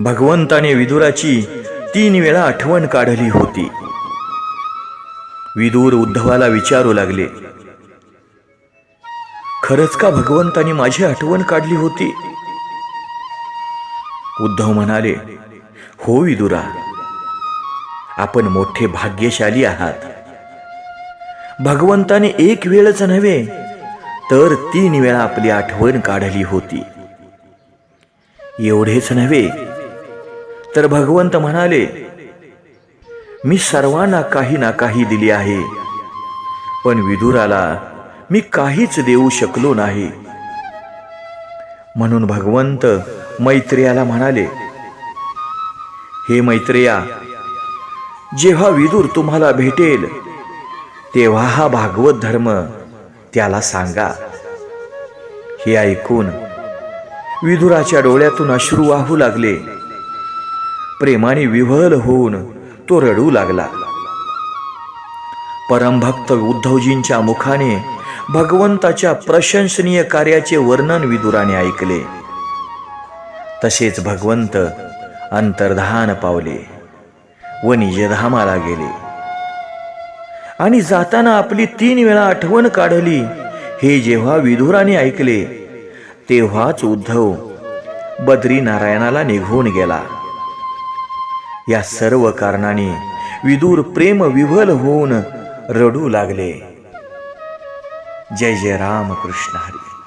भगवंताने विदुराची तीन वेळा आठवण काढली होती. विदूर उद्धवाला विचारू लागले खरंच का भगवंताने माझी आठवण काढली होती? उद्धव म्हणाले हो विदुरा आपण मोठे भाग्यशाली आहात. भगवंताने एक वेळच नव्हे तर तीन वेळा आपली आठवण काढली होती. एवढेच नव्हे तर भगवंत म्हणाले मी सर्वांना काही ना काही दिली आहे. पण विदुराला मी काहीच देऊ शकलो नाही. म्हणून भगवंत मैत्रेयाला म्हणाले हे मैत्रेया जेव्हा विदूर तुम्हाला भेटेल तेव्हा हा भागवत धर्म त्याला सांगा. हे ऐकून विदुराच्या डोळ्यातून अश्रू वाहू लागले. प्रेमाने विव्हल होऊन तो रडू लागला. परमभक्त उद्धवजींच्या मुखाने भगवंताच्या प्रशंसनीय कार्याचे वर्णन विदुराने ऐकले. तसेच भगवंत अंतर्धान पावले व निजधामाला गेले. आणि जाताना आपली तीन वेळा आठवण काढली हे जेव्हा विधुराने ऐकले तेव्हाच उद्धव बद्री नारायणाला निघून गेला. या सर्व कारणाने विदूर प्रेम विवल होऊन रडू लागले. जय जय राम कृष्ण हरी.